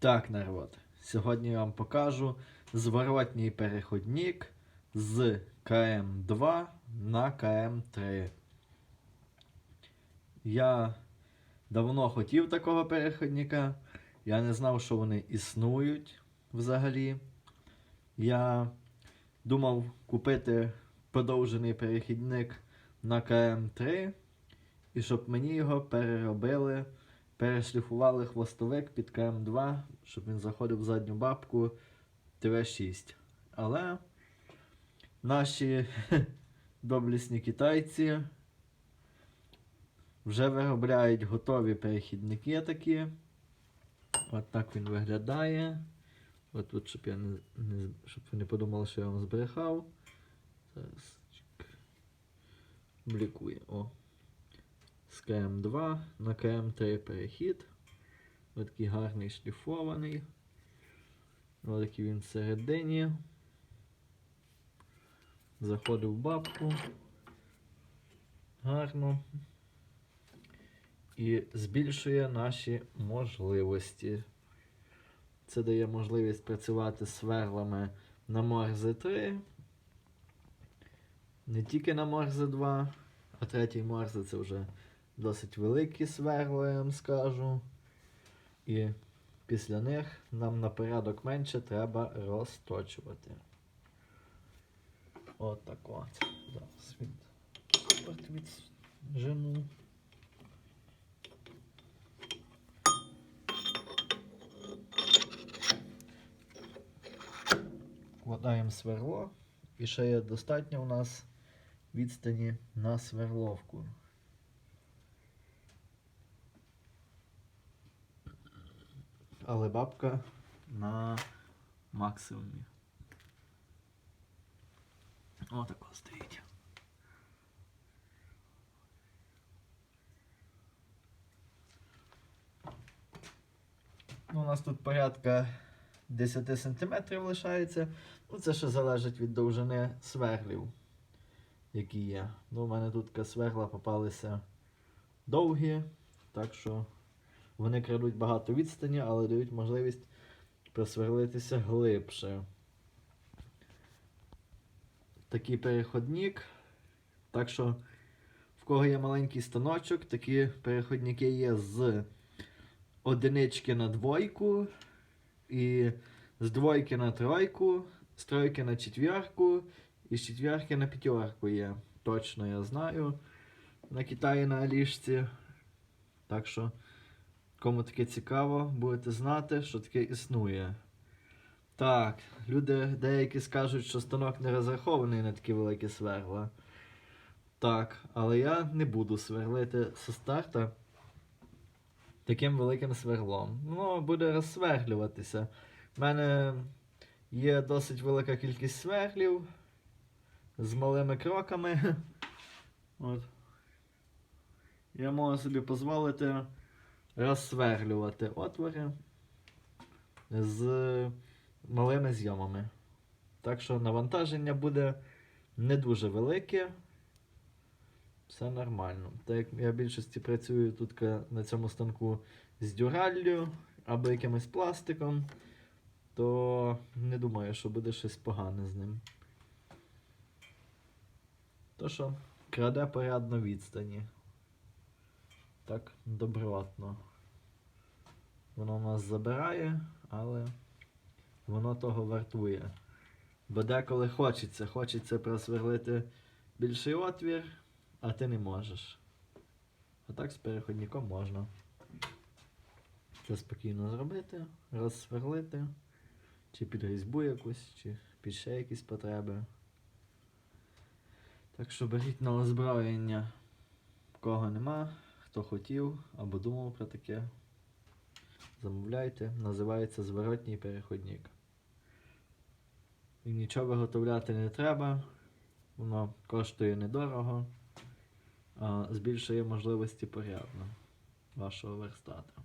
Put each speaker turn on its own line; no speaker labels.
Так, народ. Сьогодні я вам покажу зворотній переходник з КМ2 на КМ3. Я давно хотів такого переходника. Я не знав, що вони існують взагалі. Я думав купити подовжений перехідник на КМ3 і щоб мені його переробили перешліфували хвостовик під КМ2, щоб він заходив в задню бабку ТВ6. Але наші доблісні китайці вже виробляють готові перехідники такі. От так він виглядає. От тут, щоб я не, не щоб ви не подумали, що я вам збрехав. Зараз. Блікує. О КМ2 на КМ3 перехід. Ось такий гарний шліфований. Ось такий він всередині. Заходив бабку. Гарно. І збільшує наші можливості. Це дає можливість працювати з сверлами на Морзе 3. Не тільки на Морзе 2, а третій Морзе це вже досить великі сверла, я вам скажу. І після них нам на порядок менше треба розточувати. От так от. Зараз від... Жену. Вкладаємо сверло. І ще є достатньо у нас відстані на сверловку. Але бабка на максимумі. Отако стоїть. Ну, у нас тут порядка 10 см лишається. Ну, це ще залежить від довжини сверлів, які є. Ну, у мене тут сверла попалися довгі, так що. Вони крадуть багато відстані, але дають можливість просверлитися глибше. Такий переходник. Так що, в кого є маленький станочок, такі переходники є з одинички на двойку, і з двойки на тройку, з тройки на четвірку, і з четвірки на п'ятерку є. Точно я знаю. На Китаї на Алішці. Так що. Кому таке цікаво, будете знати, що таке існує. Так, люди деякі скажуть, що станок не розрахований на такі великі сверла. Так, але я не буду сверлити зі старта таким великим сверлом. Ну, буде розсверлюватися. У мене є досить велика кількість сверлів з малими кроками. От. Я можу собі дозволити розсверлювати отвори з малими зйомами. Так що навантаження буде не дуже велике. Все нормально. Так як я в більшості працюю тут на цьому станку з дюраллю або якимось пластиком, то не думаю, що буде щось погане з ним. То що, краде порядно відстані. Так, добротно. Воно нас забирає, але воно того вартує. Бо деколи хочеться, хочеться просверлити більший отвір, а ти не можеш. А так з переходником можна. Це спокійно зробити, розсверлити, чи під різьбу якусь, чи під ще якісь потреби. Так що беріть на озброєння, кого нема, хто хотів або думав про таке. Замовляйте, називається зворотній переходник. І нічого виготовляти не треба, воно коштує недорого, а збільшує можливості порядно вашого верстата.